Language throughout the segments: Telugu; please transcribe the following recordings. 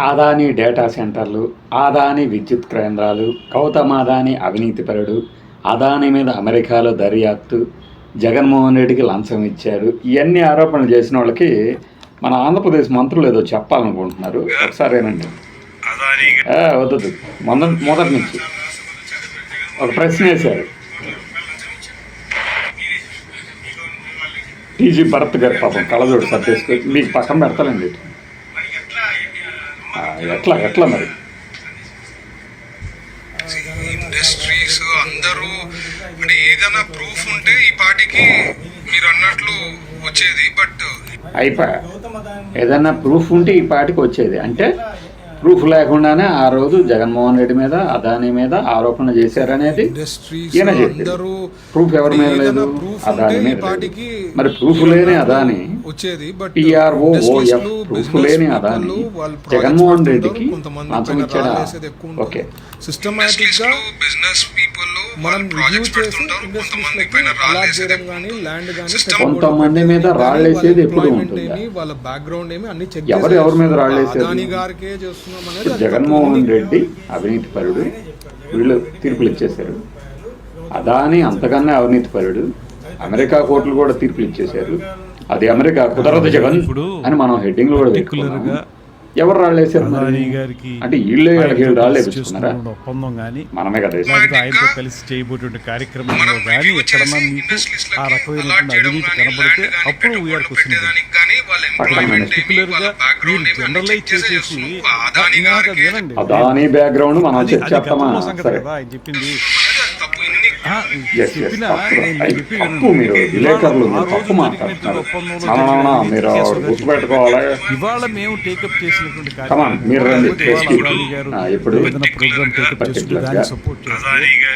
ఆదాని డేటా సెంటర్లు ఆదాని విద్యుత్ కేంద్రాలు గౌతమ్ అదాని అవినీతిపరుడు అదాని మీద అమెరికాలో దర్యాప్తు జగన్మోహన్ రెడ్డికి లంచం ఇచ్చాడు. ఇవన్నీ ఆరోపణలు చేసిన వాళ్ళకి మన ఆంధ్రప్రదేశ్ మంత్రులు ఏదో చెప్పాలనుకుంటున్నారు. ఒకసారి ఏనండి అదానీ వద్దు మొదటి మొదటి నుంచి. ఒక ప్రశ్న వేశారు. టీజీ భరత్ గారు పాపం కళ్ళజోడు సర్దేసుకొని మీకు పక్కన పెడతానండి. ఎట్లా ఎట్లా మరి? ఇండస్ట్రీస్ అందరూ అంటే ఏదైనా ప్రూఫ్ ఉంటే ఈ పార్టీకి మీరు అన్నట్లు వచ్చేది బట్ అయిపోయా ఏదన్నా ప్రూఫ్ ఉంటే ఈ పాటికి వచ్చేది. అంటే ప్రూఫ్ లేకుండానే ఆ రోజు జగన్మోహన్ రెడ్డి మీద అదాని మీద ఆరోపణ చేశారనేది ఈయన చెప్పింది. అందరూ ప్రూఫ్ ఎవరి మీద లేదు? ఏదైనా అదాని మీద మరి ప్రూఫ్ లేని అదాని వచ్చేది బట్ జగన్మోహన్ రెడ్డికి పెడుతుంటారు, రాళ్ళేసేది ఓకే. సిస్టమేటిక్గా బిజినెస్ పీపుల్ మనం రివ్యూ చేసి కొంతమంది పైన చేయడం కానీ ల్యాండ్ కానీ కొంతమంది మీద రాళ్ళేసేది ఎప్పుడు ఉంటుందా? వాళ్ళ బ్యాక్గ్రౌండ్ ఏమి అన్ని చెక్ ఎవరు ఎవరి మీద రాళ్ళేసేది? అదాని గారికే చేస్తున్నాం అనేది జగన్మోహన్ రెడ్డి అవినీతిపరుడు వీళ్ళు తీర్పులు ఇచ్చేశారు. అదాని అంతకన్నా అవినీతిపరుడు అమెరికా కోర్టులు కూడా తీర్పులు ఇచ్చేశారు. అది అమెరికా కుదరదు జగన్ ఇప్పుడు అని మనం హెడ్డింగ్ కూడా పెట్టుకున్నాము. ఎవరు గారికి అంటే వీళ్ళే వీళ్ళకి వీళ్ళు రాళ్ళు చేసుకున్న ఒప్పందం కానీ మనమే కదా ఆయనతో కలిసి చేయబోయేటువంటి కార్యక్రమంలో కానీ ఎక్కడన్నా మీకు ఆ రకమైనటువంటి అవినీతి కనబడితే అప్పుడు వీఆర్ క్వశ్చన్ మీరు జనరలైజ్ చేసేసి. అదాని బ్యాక్గ్రౌండ్ మనం ఆయన చెప్పింది. Yes, చెప్పిన తప్పు. మీరు విలేకరులు మీరు తప్పు మాట్లాడుతున్నారు మీరు గుర్తుపెట్టుకోవాలి ఇవాళ మేము టేకప్ చేసినటువంటి on, మీరు రండి, ఇప్పుడు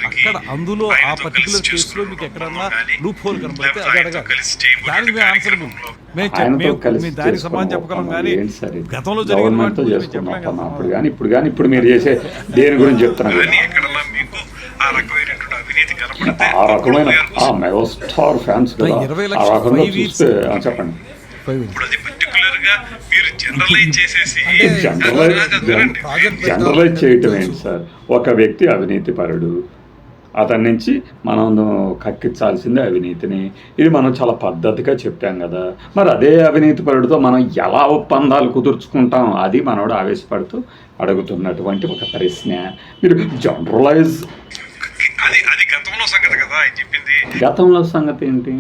అక్కడ అందులో ఆ పర్టికులర్ కేసులో మీకు ఎక్కడన్నా లూప్ హోల్ కనబడితే అది అడగాలి దానికి మేము ఆన్సర్ మేము దానికి సమాధానం చెప్పగలం కానీ? గతంలో జరిగిన. అప్పుడు కానీ ఇప్పుడు కానీ ఇప్పుడు మీరు చేసే దేని గురించి చెప్తున్నారు ఆ అవినీతి కనపడితే. ఆ రకమైన ఆ మెగాస్టార్ ఫ్యాన్స్ కదా ఆ లక్షల రకంగా చూస్తే చెప్పండి. ఇప్పుడు అది పర్టికులర్గా మీరు జనరలైజ్ చేసేసి. జనరలైజ్ చేయటం ఏంటి సార్? ఒక వ్యక్తి అవినీతి పరుడు అతని నుంచి మనం కక్కించాల్సిందే అవినీతిని. ఇది మనం చాలా పద్ధతిగా చెప్పాం కదా. మరి అదే అవినీతి పరుడితో మనం ఎలా ఒప్పందాలు కుదుర్చుకుంటాం? అది మనోడు ఆవేశపడుతూ అడుగుతున్నటువంటి ఒక ప్రశ్న. మీరు జనరలైజ్ అది అది గతంలో సంగతి కదా ఆయన చెప్పింది. గతంలో సంగతి ఏంటి?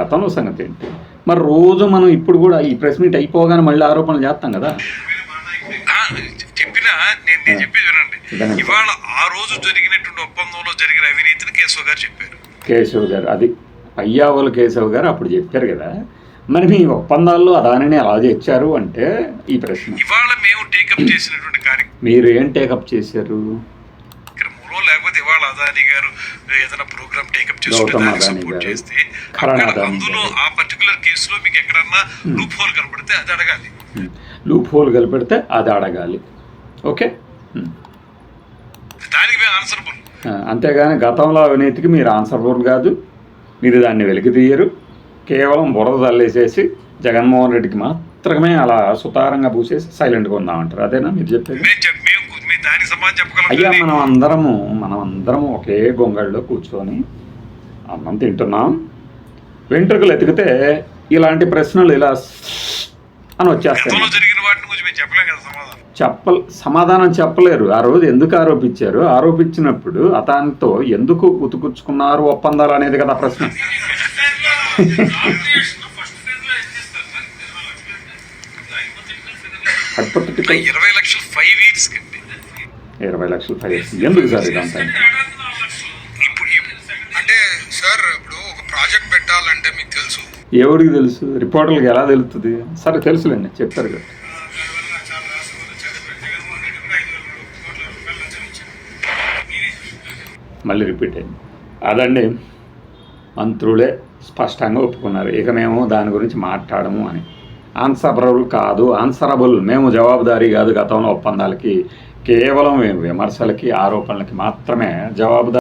గతంలో సంగతి ఏంటి? మరి రోజు మనం ఇప్పుడు కూడా ఈ ప్రెస్ మీట్ అయిపోగానే మళ్ళీ ఆరోపణలు చేస్తాం కదా. చెప్పినా నేను నేను చెప్పేది వినండి. ఇవాళ ఆ రోజు జరిగినటువంటి ఒప్పందంలో జరిగిన అవినీతిని కేశవ్ గారు చెప్పారు. కేశవ్ గారు అది పయ్యావుల కేశవ్ గారు అప్పుడు చెప్పారు కదా. మరి మీ ఒప్పందాల్లో అదానిని ఎలా తెచ్చారు అంటే ఈ ప్రశ్న. ఇవాళ మేము టేకప్ చేసినటువంటి మీరు ఏం టేకప్ చేశారు? అదాని గారు ఏదైనా ప్రోగ్రామ్ టేకప్ చేస్తుంటే గౌతమ్ దానికి సపోర్ట్ చేస్తే అందులో. ఆ పర్టికులర్ కేసులో మీకు ఎక్కడన్నా లూప్ హోల్ కనబడితే అది అడగాలి. లూప్ హోల్ కలిపెడితే అది అడగాలి. Okay um. దానికి ఆన్సరబుల్ అంతేగాని గతంలో అవినీతికి మీరు ఆన్సర్ఫుల్ కాదు. మీరు దాన్ని వెలికి తీయరు. కేవలం బురద తల్లేసేసి జగన్మోహన్ రెడ్డికి మాత్రమే అలా సుతారంగా పూసేసి సైలెంట్గా ఉందామంటారు. అదేనా మీరు చెప్పేది? దానికి సమాధానం చెప్పగలం అయ్యా మనం అందరము మనం అందరం ఒకే గొంగళ్ళలో కూర్చొని అన్నం తింటున్నాం. వెంట్రుకలు ఎతికితే ఇలాంటి ప్రశ్నలు ఇలా అని వచ్చేస్తాయి. జరిగిన వాటిని గురించి మేము చెప్పలేం కదా సమాధానం. చెప్ప సమాధానం చెప్పలేరు. ఆ రోజు ఎందుకు ఆరోపించారు? ఆరోపించినప్పుడు అతనితో ఎందుకు ఉతుకుచ్చుకున్నారు ఒప్పందాలు అనేది కదా ప్రశ్న. ఇరవై లక్షలు ఫైవ్ ఇయర్స్ ఇరవై లక్షలు ఫైవ్ ఎందుకు సార్ ఇదంతా? అంటే సార్ ఇప్పుడు ఒక ప్రాజెక్ట్ పెట్టాలంటే మీకు తెలుసు. ఎవరికి తెలుసు? రిపోర్టర్లకు ఎలా తెలుస్తుంది? సరే తెలుసులేండి చెప్తారు కదా. మళ్ళీ రిపీట్ అయింది అదండి మంత్రులే స్పష్టంగా ఒప్పుకున్నారు. ఇక మేము దాని గురించి మాట్లాడము అని. ఆన్సరబుల్ కాదు ఆన్సరబుల్ మేము జవాబుదారీ కాదు గతంలో ఒప్పందాలకి కేవలం విమర్శలకి ఆరోపణలకి మాత్రమే జవాబుదారీ